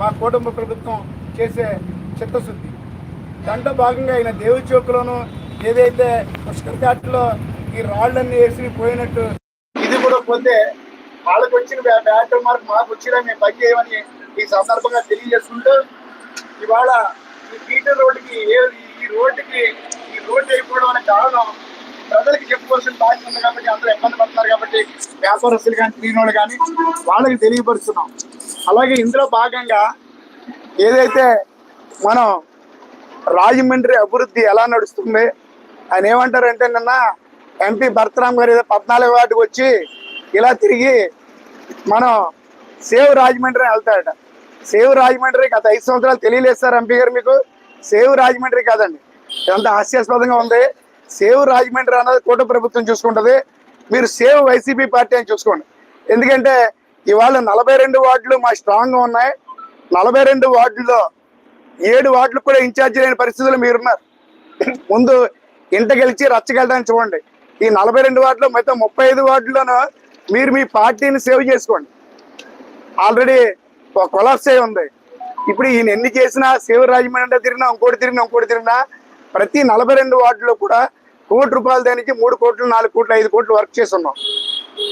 మా కుటుంబ ప్రభుత్వం చేసే చిత్తశుద్ధి. దాంట్లో భాగంగా ఆయన దేవు చౌక్లోను ఏదైతే పుష్కర్ ఘాట్లో ఈ రాళ్ళన్నీ వేసి పోయినట్టు ఇది కూడా పోతే వాళ్ళకి వచ్చిన బ్యాట్ మార్క్ మాకు వచ్చినా మేము పని చేయమని ఈ సందర్భంగా తెలియజేసుకుంటూ ఇవాళ ఈ పీటర్ రోడ్డుకి ఏ ఈ రోడ్డుకి ఈ రోడ్డు అయిపోవడం అనే కారణం ప్రజలకు చెప్పుకోవాల్సిన బాధ్యత ఉంది కాబట్టి అందరూ ఇబ్బంది పడుతున్నారు కాబట్టి వ్యాపారస్తులు కానీ తిరిగిన కానీ వాళ్ళకి తెలియపరుస్తున్నాం. అలాగే ఇందులో భాగంగా ఏదైతే మనం రాజమండ్రి అభివృద్ధి ఎలా నడుస్తుంది ఆయన ఏమంటారంటే నిన్న ఎంపీ భరతరామ్ గారు ఏదో పద్నాలుగు వాటికి వచ్చి ఇలా తిరిగి మనం సేవ్ రాజమండ్రి అని వెళ్తాడట. సేవ్ రాజమండ్రి గత ఐదు సంవత్సరాలు తెలియలేదు సార్ ఎంపీ గారు మీకు. సేవ్ రాజమండ్రి కాదండి. ఇదంతా హాస్యాస్పదంగా ఉంది. సేవ్ రాజమండ్రి అన్నది కూట ప్రభుత్వం చూసుకుంటుంది. మీరు సేవ్ వైసీపీ పార్టీ అని చూసుకోండి. ఎందుకంటే ఇవాళ నలభై రెండు వార్డులు మా స్ట్రాంగ్గా ఉన్నాయి. నలభై రెండు వార్డుల్లో ఏడు వార్డులు కూడా ఇన్ఛార్జ్ లేని పరిస్థితులు మీరున్నారు. ముందు ఇంట గెలిచి రచ్చగెళ్ళడానికి చూడండి. ఈ నలభై రెండు వార్డులో మొత్తం ముప్పై ఐదు వార్డుల్లోనూ మీరు మీ పార్టీని సేవ్ చేసుకోండి. ఆల్రెడీ కొలాప్స్ అయి ఉంది. ఇప్పుడు ఈయన ఎన్ని చేసినా సేవ రాజమండ్రి తిరిగినా ఇంకోటి తిరిగినా ఇంకోటి తిరిగినా ప్రతి నలభై రెండు వార్డులో కూడా కోటి రూపాయల దానికి మూడు కోట్లు నాలుగు కోట్లు ఐదు కోట్లు వర్క్ చేసి ఉన్నాం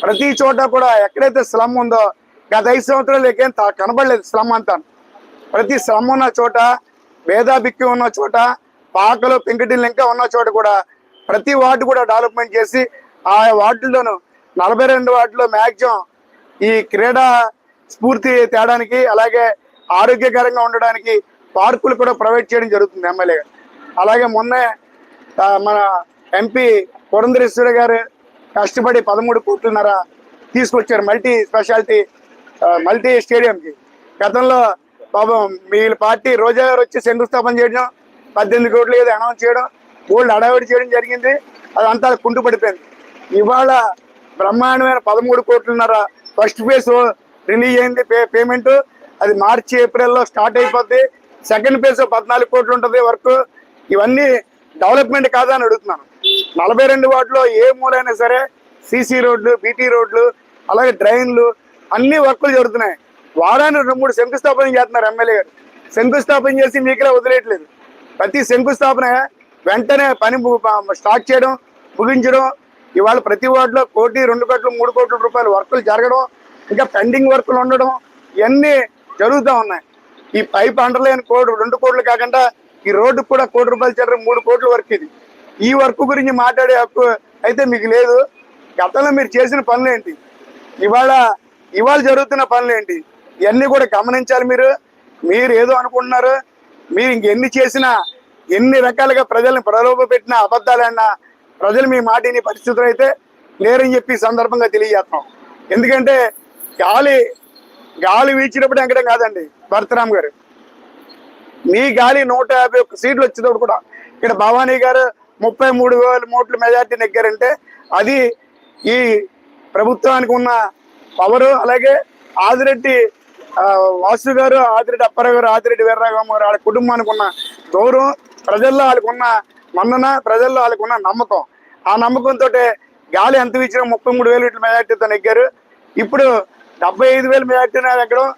ప్రతి చోట కూడా ఎక్కడైతే స్లమ్ ఉందో గత ఐదు సంవత్సరాలు ఎక్కేం తా- కనబడలేదు స్లమ్ అంతా. ప్రతి స్లమ్ ఉన్న చోట భేదాభిక్కి ఉన్న చోట పాకలు పెంకటిల్లు ఇంకా ఉన్న చోట కూడా ప్రతి వార్డు కూడా డెవలప్మెంట్ చేసి ఆ వార్డుల్లోనూ నలభై రెండు వార్డులో మ్యాక్సిమం ఈ క్రీడా స్ఫూర్తి తేడానికి అలాగే ఆరోగ్యకరంగా ఉండడానికి పార్కులు కూడా ప్రొవైడ్ చేయడం జరుగుతుంది ఎమ్మెల్యే అలాగే మొన్నే మన ఎంపీ పురంధరేశ్వరి గారు కష్టపడి పదమూడు కోట్లున్నర తీసుకొచ్చారు మల్టీ స్పెషాలిటీ మల్టీ స్టేడియంకి. గతంలో పాపం మీ పార్టీ రోజా గారు వచ్చి శంకుస్థాపన చేయడం పద్దెనిమిది కోట్లు ఏదో అనౌన్స్ చేయడం గోల్డ్ అడావిడి చేయడం జరిగింది. అదంతా కుంటు పడిపోయింది. ఇవాళ బ్రహ్మాండమైన పదమూడు కోట్లున్నర ఫస్ట్ ఫేజ్ రిలీజ్ అయింది పే పేమెంట్. అది మార్చి ఏప్రిల్లో స్టార్ట్ అయిపోద్ది. సెకండ్ ఫేజ్ పద్నాలుగు కోట్లు ఉంటుంది వర్క్. ఇవన్నీ డెవలప్మెంట్ కాదా అని అడుగుతున్నాను. నలభై రెండు వార్డులో ఏ మూలైనా సరే సీసీ రోడ్లు బీటీ రోడ్లు అలాగే డ్రైన్లు అన్ని వర్కులు జరుగుతున్నాయి. వారానికి రెండు మూడు శంకుస్థాపన చేస్తున్నారు ఎమ్మెల్యే గారు. శంకుస్థాపన చేసి మీకులా వదిలేయట్లేదు. ప్రతి శంకుస్థాపన వెంటనే పని స్టార్ట్ చేయడం ముగించడం ఇవాళ ప్రతి వార్డులో కోటి రెండు కోట్లు మూడు కోట్ల రూపాయల వర్కులు జరగడం ఇంకా పెండింగ్ వర్కులు ఉండడం ఇవన్నీ జరుగుతూ ఉన్నాయి. ఈ పైప్ అండర్లైన్ కోటి రెండు కోట్లు కాకుండా ఈ రోడ్డు కూడా కోటి రూపాయలు చేరడం మూడు కోట్ల వర్క్ ఇది. ఈ వర్క్ గురించి మాట్లాడే హక్కు అయితే మీకు లేదు. గతంలో మీరు చేసిన పనులు ఏంటి? ఇవాళ ఇవాళ జరుగుతున్న పనులు ఏంటి? ఇవన్నీ కూడా గమనించాలి మీరు. మీరు ఏదో అనుకుంటున్నారు. మీరు ఇంకెన్ని చేసినా ఎన్ని రకాలుగా ప్రజల్ని ప్రలోభ పెట్టిన అబద్ధాలన్నా ప్రజలు మీ మాట పరిస్థితులు అయితే లేరని చెప్పి సందర్భంగా తెలియజేస్తాం ఎందుకంటే గాలి గాలి వీచినప్పుడు ఎక్కడం కాదండి భరతరామ్ గారు. మీ గాలి నూట యాభై ఒక్క సీట్లు వచ్చేటప్పుడు కూడా ఇక్కడ భవానీ గారు ముప్పై మూడు వేల ఓట్ల మెజార్టీ నెగ్గారంటే అది ఈ ప్రభుత్వానికి ఉన్న పవరు అలాగే ఆదిరెడ్డి వాసు గారు ఆదిరెడ్డి అప్పారావు గారు ఆదిరెడ్డి వీర్రాఘవ గారు వాళ్ళ కుటుంబానికి ఉన్న గౌరవం ప్రజల్లో వాళ్ళకున్న మన్నన ప్రజల్లో వాళ్ళకున్న నమ్మకం. ఆ నమ్మకంతో గాలి ఎంత ఇచ్చినా ముప్పై మూడు వేలు ఇట్ల మెజార్టీతో నెగ్గారు. ఇప్పుడు డెబ్బై ఐదు వేలు మెజార్టీ ఎక్కడం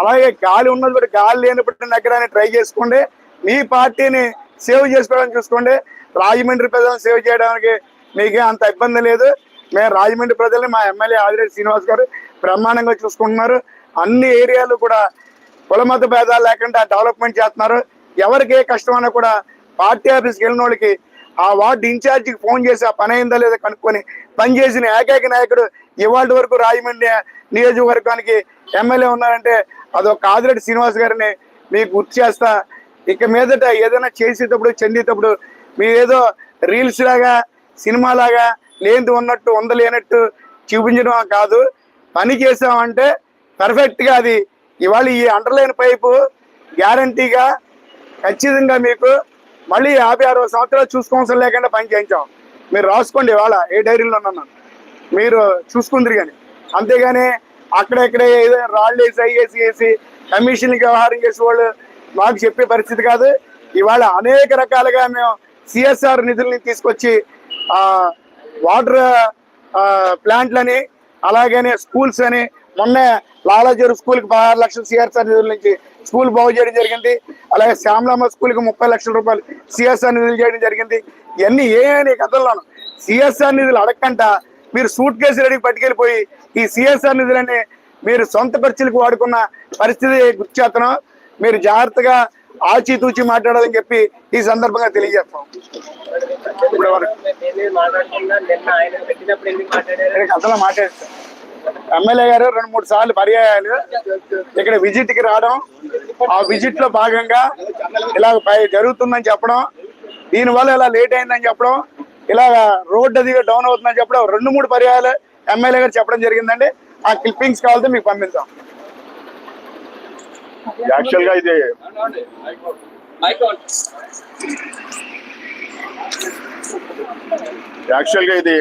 అలాగే గాలి ఉన్నది కూడా గాలి లేనప్పుడు నెగ్గడానికి ట్రై చేసుకోండి. మీ పార్టీని సేవ్ చేసుకోవడానికి చూసుకోండి. రాజమండ్రి ప్రజలను సేవ చేయడానికి మీకే అంత ఇబ్బంది లేదు. మేము రాజమండ్రి ప్రజల్ని మా ఎమ్మెల్యే ఆదిరెడ్డి శ్రీనివాస్ గారు బ్రహ్మాండంగా చూసుకుంటున్నారు. అన్ని ఏరియాలు కూడా కులమత భేదాలు లేకుండా డెవలప్మెంట్ చేస్తున్నారు. ఎవరికి ఏ కష్టం కూడా పార్టీ ఆఫీస్కి వెళ్ళిన వాళ్ళకి ఆ వార్డు ఇన్ఛార్జికి ఫోన్ చేసి ఆ పని అయిందా లేదా కనుక్కొని పని చేసిన ఏకైక నాయకుడు ఇవాళ వరకు రాజమండ్రి నియోజకవర్గానికి ఎమ్మెల్యే ఉన్నారంటే అదొక ఆదిరెడ్డి శ్రీనివాస్ గారిని మీకు గుర్తు చేస్తా. ఇక మీదట ఏదైనా చేసేటప్పుడు చెందేటప్పుడు మీరేదో రీల్స్ లాగా సినిమా లాగా లేనిది ఉన్నట్టు ఉండలేనట్టు చూపించడం కాదు. పని చేసామంటే పర్ఫెక్ట్గా అది. ఇవాళ ఈ అండర్లైన్ పైపు గ్యారంటీగా ఖచ్చితంగా మీకు మళ్ళీ యాభై అరవై సంవత్సరాలు చూసుకోవాల్సిన లేకుండా పని చేయించాం. మీరు రాసుకోండి ఇవాళ ఏ డైరీలో ఉన్నాను మీరు చూసుకుందరు కానీ. అంతేగాని అక్కడెక్కడే ఏదో రాళ్ళు వేసి అయ్యేసి వేసి కమిషన్కి వ్యవహారం చేసే వాళ్ళు మాకు చెప్పే పరిస్థితి కాదు. ఇవాళ అనేక రకాలుగా మేము సిఎస్ఆర్ నిధుల్ని తీసుకొచ్చి వాటర్ ప్లాంట్లని అలాగనే స్కూల్స్ అని మొన్నే లాలాజోరు స్కూల్కి పదహారు లక్షలు సిఆర్ఆర్ నిధుల నుంచి స్కూల్ బాగు చేయడం జరిగింది. అలాగే శ్యామలమ్మ స్కూల్కి ముప్పై లక్షల రూపాయలు సిఎస్ఆర్ నిధులు చేయడం జరిగింది. ఇవన్నీ ఏ కథల్లోనూ. సిఎస్ఆర్ నిధులు అడగకుండా మీరు సూట్ కేసు రెడీకి పట్టుకెళ్ళిపోయి ఈ సిఎస్ఆర్ నిధులని మీరు సొంత ఖర్చులకు వాడుకున్న పరిస్థితి గుర్చేతనం మీరు జాగ్రత్తగా ఆచితూచి మాట్లాడాలని చెప్పి ఈ సందర్భంగా తెలియజేస్తాం. ఇప్పుడు కథలో మాట్లాడతాం ఎమ్మెల్యే గారు రెండు మూడు సార్లు పర్యాయాలు. ఇక్కడ విజిట్కి రావడం ఆ విజిట్లో భాగంగా ఇలా పై- జరుగుతుందని చెప్పడం దీనివల్ల ఇలా లేట్ అయిందని చెప్పడం ఇలా రోడ్ అది డౌన్ అవుతుందని చెప్పడం రెండు మూడు పర్యాయాలు ఎమ్మెల్యే గారు చెప్పడం జరిగిందండి. ఆ క్లిప్పింగ్స్ కావాలంటే మీకు పంపిద్దాం. యాక్చువల్ గా ఇది యాక్చువల్ గా ఇది